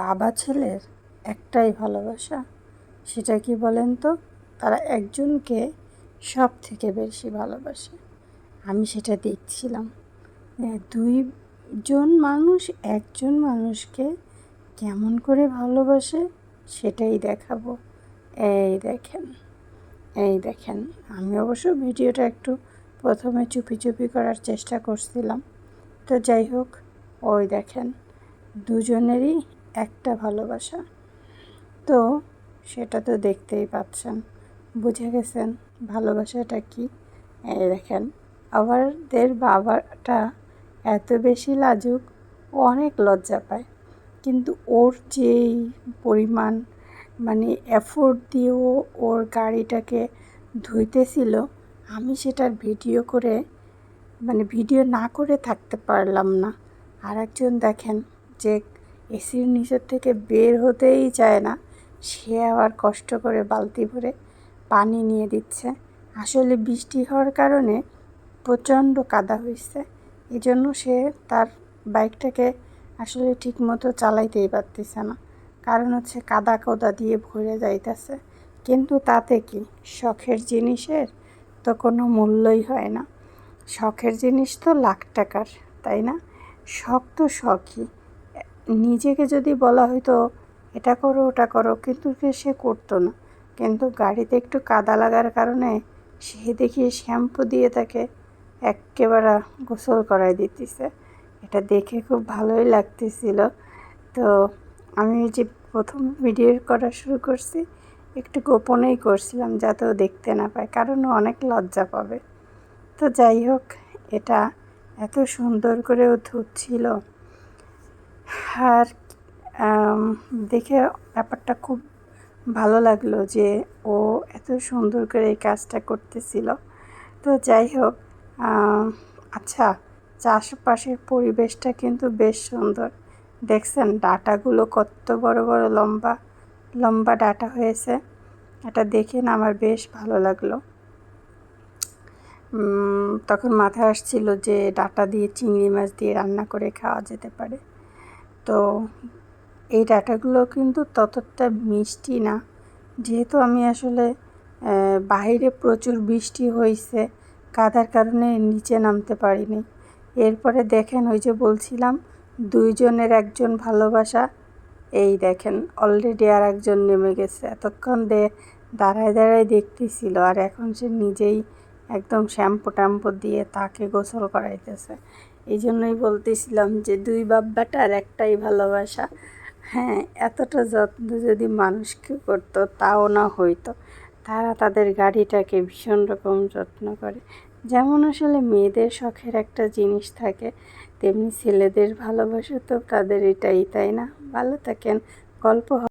বাবা ছেলের একটাই ভালোবাসা, সেটা কি বলেন তো? তারা একজনকে সব থেকে বেশি ভালোবাসে। আমি সেটা দেখছিলাম। দুইজন মানুষ একজন মানুষকে কেমন করে ভালোবাসে সেটাই দেখাবো। এই দেখেন এই দেখেন, আমি অবশ্য ভিডিওটা একটু প্রথমে চুপি চুপি করার চেষ্টা করছিলাম। তো যাই হোক, ওই দেখেন, দুজনেরই একটা ভালোবাসা। তো সেটা তো দেখতেই পাচ্ছেন। বুঝে গেছেন ভালোবাসাটা কি? এই দেখেন, আমাদের বাবাটা এত বেশি লাজুক, ও অনেক লজ্জা পায়। কিন্তু ওর যেই পরিমাণ মানে এফোর্ট দিয়েও ওর গাড়িটাকে ধুইতেছিল, আমি সেটার ভিডিও করে মানে ভিডিও না করে থাকতে পারলাম না। আর একজন দেখেন যে এসির নিচের থেকে বের হতেই চায় না। সে আবার কষ্ট করে বালতি ভরে পানি নিয়ে দিচ্ছে। আসলে বৃষ্টি হওয়ার কারণে প্রচণ্ড কাদা হয়েছে। এই জন্য সে তার বাইকটাকে আসলে ঠিক মতো চালাইতেই পারতেছে না। কারণ হচ্ছে কাদা কোদা দিয়ে ভরে যাইতেছে। কিন্তু তাতে কি? শখের জিনিসের তো কোনো মূল্যই হয় না। শখের জিনিস তো লাখ টাকার, তাই না? শখ তো শখই। নিজেকে যদি বলা হয়তো এটা করো, ওটা করো, কিন্তু সে করতো না। কিন্তু গাড়িতে একটু কাদা লাগার কারণে সে দেখি শ্যাম্পু দিয়ে তাকে একেবারে গোসল করাই দিতেছে। এটা দেখে খুব ভালোই লাগতেছিল। তো আমি যে প্রথম ভিডিও করা শুরু করছি, একটু গোপনেই করছিলাম যাতে দেখতে না পায়, কারণ অনেক লজ্জা পাবে। তো যাই হোক, এটা এত সুন্দর করে ও ধুচ্ছিল। আর দেখে ব্যাপারটা খুব ভালো লাগল যে ও এত সুন্দর করে এই কাজটা করতেছিল। তো যাই হোক আচ্ছা চারপাশের পরিবেশটা কিন্তু বেশ সুন্দর। দেখছেন ডাটাগুলো কত বড় বড় লম্বা লম্বা ডাটা হয়েছে। এটা দেখে না আমার বেশ ভালো লাগল। তখন মাথায় আসছিল যে ডাটা দিয়ে চিংড়ি মাছ দিয়ে রান্না করে খাওয়া যেতে পারে। তো এই ডাটাগুলো কিন্তু ততটা মিষ্টি না। যেহেতু আমি আসলে বাইরে প্রচুর বৃষ্টি হয়েছে কাদার কারণে নিচে নামতে পারিনি। এরপরে দেখেন, ওই যে বলছিলাম, দুইজনের একজন ভালোবাসা, এই দেখেন অলরেডি আর একজন নেমে গেছে। এতক্ষণ দে, দাঁড়ায় দাঁড়ায় দেখতেছিল, আর এখন সে নিজেই একদম শ্যাম্পু ট্যাম্পু দিয়ে তাকে গোসল করাইতেছে। এই জন্যই বলতেছিলাম যে দুই বাব্বাটার একটাই ভালোবাসা। হ্যাঁ এতটা যত্ন যদি মানুষকে করতো, তাও না হইতো। তারা তাদের গাড়িটাকে ভীষণ রকম যত্ন করে। যেমন আসলে মেয়েদের শখের একটা জিনিস থাকে, তেমনি ছেলেদের ভালোবাসা তো তাদের এটাই তাই না? ভালো থাকেন, গল্প